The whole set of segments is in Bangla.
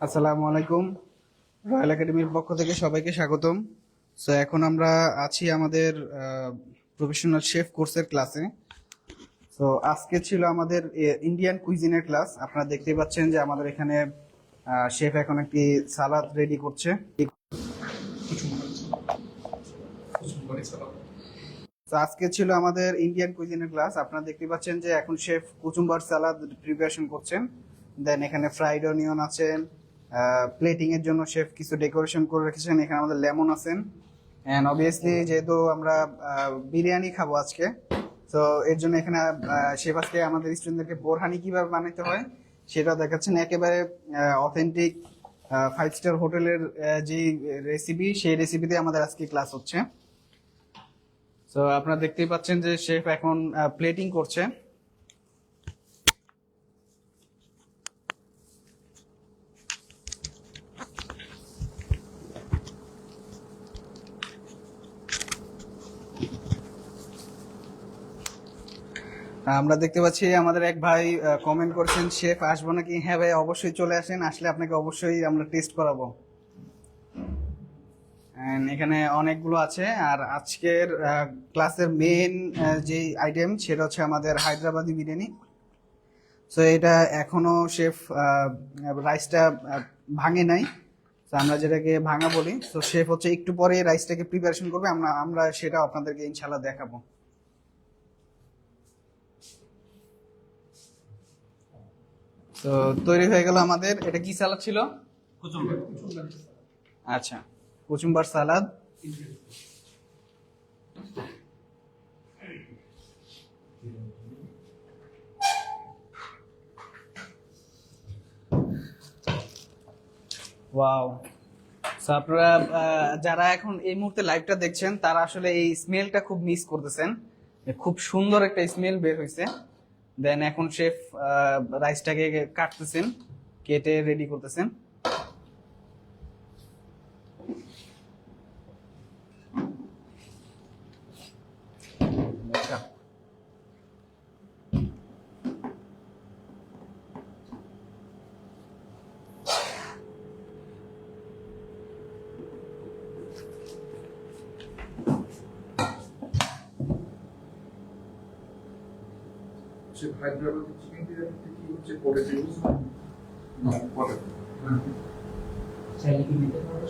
আসসালামু আলাইকুম। রয়্যাল একাডেমির পক্ষ থেকে সবাইকে স্বাগতম। সো এখন আমরা আছি আমাদের প্রফেশনাল শেফ কোর্সের ক্লাসে তো আজকে ছিল আমাদের ইন্ডিয়ান কুইজিনের ক্লাস আপনারা দেখতে পাচ্ছেন যে আমাদের এখানে শেফ এখন একটি সালাদ রেডি করছে। আজকে ছিল আমাদের ইন্ডিয়ান কুইজিনের ক্লাস আপনারা দেখতে পাচ্ছেন যে এখন শেফ কুচুম্বার সালাদ প্রিপারেশন করছেন। দেন এখানে ফ্রাইড অনিয়ন আছেন প্লেটিং এর জন্য শেফ কিছু ডেকোরেশন করে রেখেছেন। এখানে আমাদের লেমন আছেন এন্ড অবভিয়াসলি যেহেতু আমরা বিরিয়ানি খাব আজকে, তো এর জন্য এখানে শেফ আজকে আমাদের স্টুডেন্টদেরকে বোরহানি কীভাবে বানাতে হয় সেটা দেখাচ্ছেন। একেবারে অথেন্টিক ফাইভ স্টার হোটেলের যে রেসিপি সেই রেসিপিতে আমাদের আজকে ক্লাস হচ্ছে। তো আপনারা দেখতেই পাচ্ছেন যে শেফ এখন প্লেটিং করছে। আমরা দেখতে পাচ্ছি আমাদের এক ভাই কমেন্ট করেছেন, শেফ, আসব নাকি? হ্যাঁ ভাই, অবশ্যই চলে আসেন, আসলে আপনাকে অবশ্যই আমরা টেস্ট করাবো। এখানে অনেকগুলো আছে, আর আজকের ক্লাসের মেন যে আইটেম সেটা হচ্ছে আমাদের হায়দ্রাবাদি বিরিয়ানি। সো এটা এখনও শেফ রাইসটা ভাঙে নাই। তো আমরা যেটাকে ভাঙা বলি তো শেফ হচ্ছে একটু পরে রাইসটাকে প্রিপারেশন করবে, আমরা আমরা সেটা আপনাদেরকে ইনশাল্লাহ দেখাবো। তো তৈরি হয়ে গেল আমাদের। এটা কি সালাদ ছিল? কুচুম্বার। আচ্ছা কুচুম্বার সালাদ ওয়াও আপনারা যারা এখন এই মুহূর্তে লাইভটা দেখছেন তারা আসলে এই স্মেলটা খুব মিস করতেছেন। খুব সুন্দর একটা স্মেল বের হয়েছে। দেন এখন শেফ রাইসটাকে কাটতেছেন কেটে রেডি করতেছেন। হচ্ছে হায়দ্রাবাদি চিকেন বিরিয়ানিতে কি হচ্ছে ইউজ না চাইলে কি নিতে পারব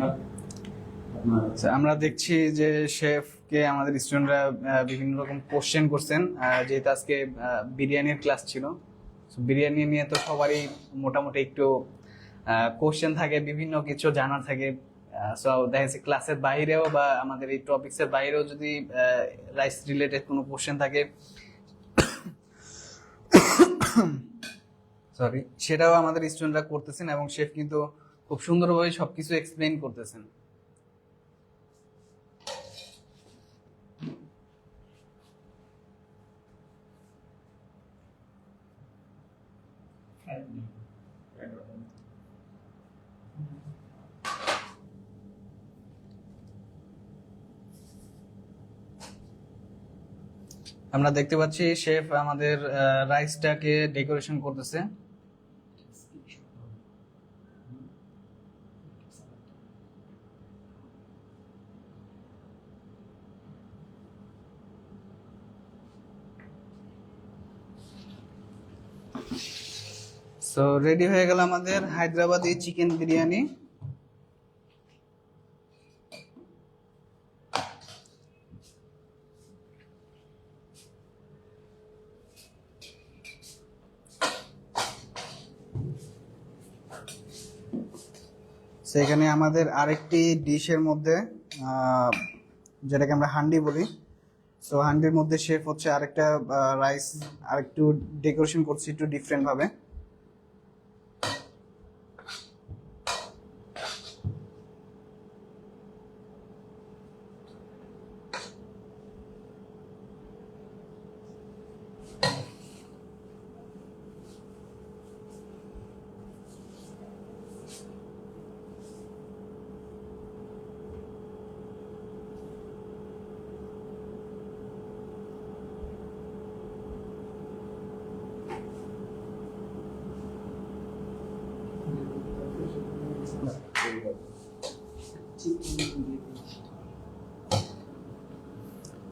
না আচ্ছা, আমরা দেখছি যে শেফকে আমাদের স্টুডেন্টরা বিভিন্ন রকম কোশ্চেন করছেন। যেহেতু আজকে বিরিয়ানির ক্লাস ছিল। বিরিয়ানি নিয়ে তো সবারই মোটামুটি একটু কোশ্চেন থাকে বিভিন্ন কিছু জানার থাকে। সো দেখা যাচ্ছে ক্লাসের বাইরেও বা আমাদের এই টপিক্সের বাইরেও যদি রাইস রিলেটেড কোনো কোশ্চেন থাকে সরি সেটাও আমাদের স্টুডেন্টরা করতেছেন এবং শেফ কিন্তু খুব সুন্দরভাবে সবকিছু এক্সপ্লেন করতেছেন। আমরা দেখতে পাচ্ছি শেফ আমাদের রাইসটাকে ডেকোরেশন করতেছে। সো রেডি হয়ে গেল আমাদের হায়দ্রাবাদি চিকেন বিরিয়ানি। সেখানে আমাদের আরেকটি ডিশের মধ্যে যেটাকে আমরা হান্ডি বলি। সো হান্ডির মধ্যে শেফ হচ্ছে আরেকটা রাইস আরেকটু ডেকোরেশন করছি একটু ডিফারেন্ট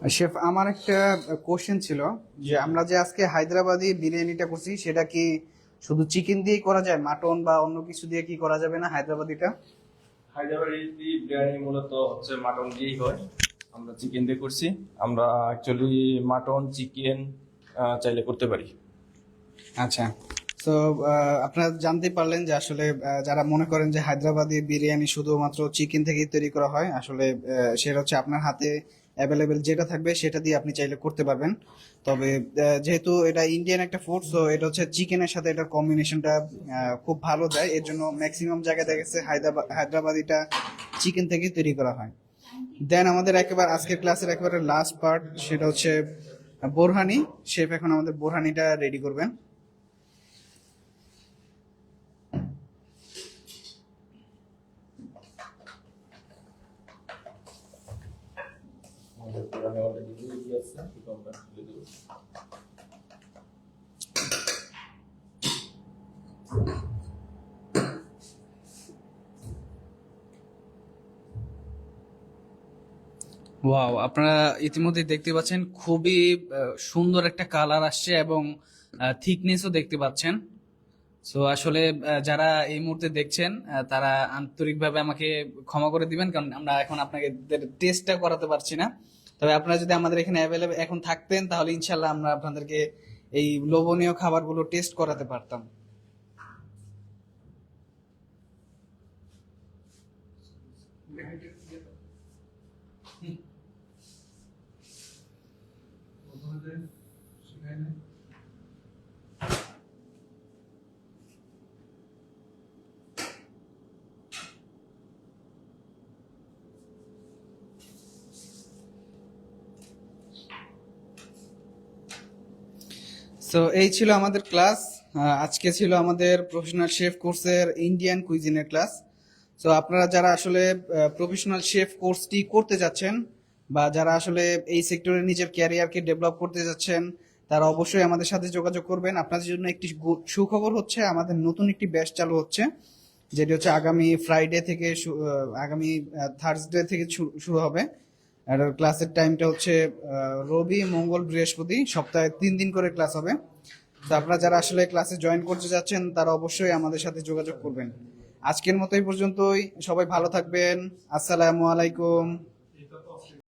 শেফ আমার একটা কোশ্চেন ছিল যে আমরা যে আজকে হায়দ্রাবাদি বিরিয়ানিটা করছি সেটা কি শুধু চিকেন দিয়েই করা যায়? মাটন বা অন্য কিছু দিয়ে কি করা যাবে না হায়দ্রাবাদিটা? হায়দ্রাবাদি বিরিয়ানি মূলত হচ্ছে মাটন দিয়েই হয়। আমরা চিকেন দিয়ে করছি। আমরা অ্যাকচুয়ালি মাটন চিকেন চাইলে করতে পারি। আচ্ছা। তো আপনারা জানতে পারলেন যে আসলে যারা মনে করেন যে হায়দ্রাবাদি বিরিয়ানি শুধুমাত্র চিকেন থেকেই তৈরি করা হয়, আসলে সেটা হচ্ছে আপনার হাতে অ্যাভেলেবেল যেটা থাকবে সেটা দিয়ে আপনি চাইলে করতে পারবেন। তবে যেহেতু এটা ইন্ডিয়ান একটা ফুড সো এটা হচ্ছে চিকেনের সাথে এটার কম্বিনেশনটা খুব ভালো দেয় এর জন্য ম্যাক্সিমাম জায়গায় দেখা গেছে হায়দ্রাবাদ হায়দ্রাবাদিটা চিকেন থেকেই তৈরি করা হয়। দেন আমাদের একেবারে আজকের ক্লাসের একেবারে লাস্ট পার্ট সেটা হচ্ছে বোরহানি। শেফ এখন আমাদের বোরহানিটা রেডি করবেন। আমাদের পুরানো অলরেডি আমরা খুলে দেবো। ওয়াও আপনারা ইতিমধ্যে দেখতে পাচ্ছেন খুবই সুন্দর একটা কালার আসছে এবং থিকনেসও দেখতে পাচ্ছেন। সো আসলে যারা এই মুহূর্তে দেখছেন তারা আন্তরিকভাবে আমাকে ক্ষমা করে দিবেন, কারণ আমরা এখন আপনাকে টেস্টটা করাতে পারছি না। তবে আপনারা যদি আমাদের এখানে অ্যাভেলেবেল এখন থাকতেন, তাহলে ইনশাল্লাহ আমরা আপনাদেরকে এই লোভনীয় খাবারগুলো টেস্ট করাতে পারতাম। সো এই ছিল আমাদের ক্লাস আজকে ছিল আমাদের প্রফেশনাল শেফ কোর্সের ইন্ডিয়ান কুইজিনের ক্লাস সো আপনারা যারা আসলে প্রফেশনাল শেফ কোর্সটি করতে যাচ্ছেন বা যারা আসলে এই সেক্টরে নিজের ক্যারিয়ারকে ডেভেলপ করতে যাচ্ছেন, তারা অবশ্যই আমাদের সাথে যোগাযোগ করবেন। আপনাদের জন্য একটি সুখবর হচ্ছে, আমাদের নতুন একটি ব্যাচ চালু হচ্ছে, যেটি হচ্ছে আগামী ফ্রাইডে থেকে আগামী থার্সডে থেকে শুরু হবে। আর ক্লাসের টাইমটা হচ্ছে রবি, মঙ্গল, বৃহস্পতি। সপ্তাহে তিন দিন করে ক্লাস হবে। তো আপনারা যারা আসলে ক্লাসে জয়েন করতে যাচ্ছেন, তারা অবশ্যই আমাদের সাথে যোগাযোগ করবেন। আজকের মতো এই পর্যন্তই। সবাই ভালো থাকবেন। আসসালামু আলাইকুম।